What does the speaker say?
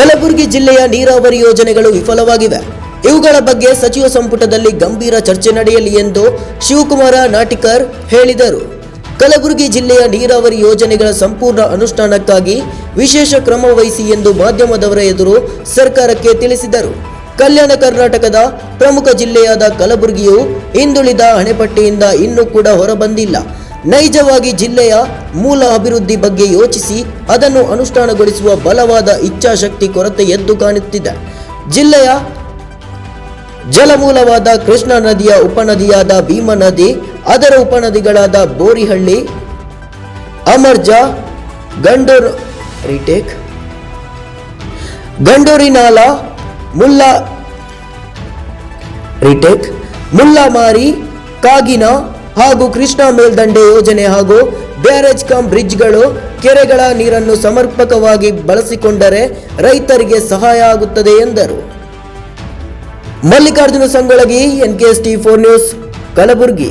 ಕಲಬುರಗಿ ಜಿಲ್ಲೆಯ ನೀರಾವರಿ ಯೋಜನೆಗಳು ವಿಫಲವಾಗಿವೆ. ಇವುಗಳ ಬಗ್ಗೆ ಸಚಿವ ಸಂಪುಟದಲ್ಲಿ ಗಂಭೀರ ಚರ್ಚೆ ನಡೆಯಲಿ ಎಂದು ಶಿವಕುಮಾರ ನಾಟಿಕರ್ ಹೇಳಿದರು. ಕಲಬುರಗಿ ಜಿಲ್ಲೆಯ ನೀರಾವರಿ ಯೋಜನೆಗಳ ಸಂಪೂರ್ಣ ಅನುಷ್ಠಾನಕ್ಕಾಗಿ ವಿಶೇಷ ಕ್ರಮ ವಹಿಸಿ ಎಂದು ಮಾಧ್ಯಮದವರ ಎದುರು ಸರ್ಕಾರಕ್ಕೆ ತಿಳಿಸಿದರು. ಕಲ್ಯಾಣ ಕರ್ನಾಟಕದ ಪ್ರಮುಖ ಜಿಲ್ಲೆಯಾದ ಕಲಬುರಗಿಯು ಹಿಂದುಳಿದ ಹಣೆಪಟ್ಟಿಯಿಂದ ಇನ್ನೂ ಕೂಡ ಹೊರಬಂದಿಲ್ಲ. ನೈಜವಾಗಿ ಜಿಲ್ಲೆಯ ಮೂಲ ಅಭಿವೃದ್ಧಿ ಬಗ್ಗೆ ಯೋಚಿಸಿ ಅದನ್ನು ಅನುಷ್ಠಾನಗೊಳಿಸುವ ಬಲವಾದ ಇಚ್ಛಾಶಕ್ತಿ ಕೊರತೆ ಎದ್ದು ಕಾಣುತ್ತಿದೆ. ಜಿಲ್ಲೆಯ ಜಲಮೂಲವಾದ ಕೃಷ್ಣಾ ನದಿಯ ಉಪನದಿಯಾದ ಭೀಮ ನದಿ, ಅದರ ಉಪನದಿಗಳಾದ ಬೋರಿಹಳ್ಳಿ, ಅಮರ್ಜ, ಗಂಡೂರ್, ರಿಟೇಕ್, ಗಂಡೂರಿನಾಲ, ಮುಲ್ಲಾ, ರಿಟೇಕ್ ಮುಲ್ಲಾಮಾರಿ ಕಾಗಿನ ಹಾಗೂ ಕೃಷ್ಣಾ ಮೇಲ್ದಂಡೆ ಯೋಜನೆ ಹಾಗೂ ಬ್ಯಾರೇಜ್ ಕಮ್ ಬ್ರಿಡ್ಜ್ಗಳು ಕೆರೆಗಳ ನೀರನ್ನು ಸಮರ್ಪಕವಾಗಿ ಬಳಸಿಕೊಂಡರೆ ರೈತರಿಗೆ ಸಹಾಯ ಆಗುತ್ತದೆ ಎಂದರು. Mallikarjuna Sangolagi N K S T four news, Kalaburagi.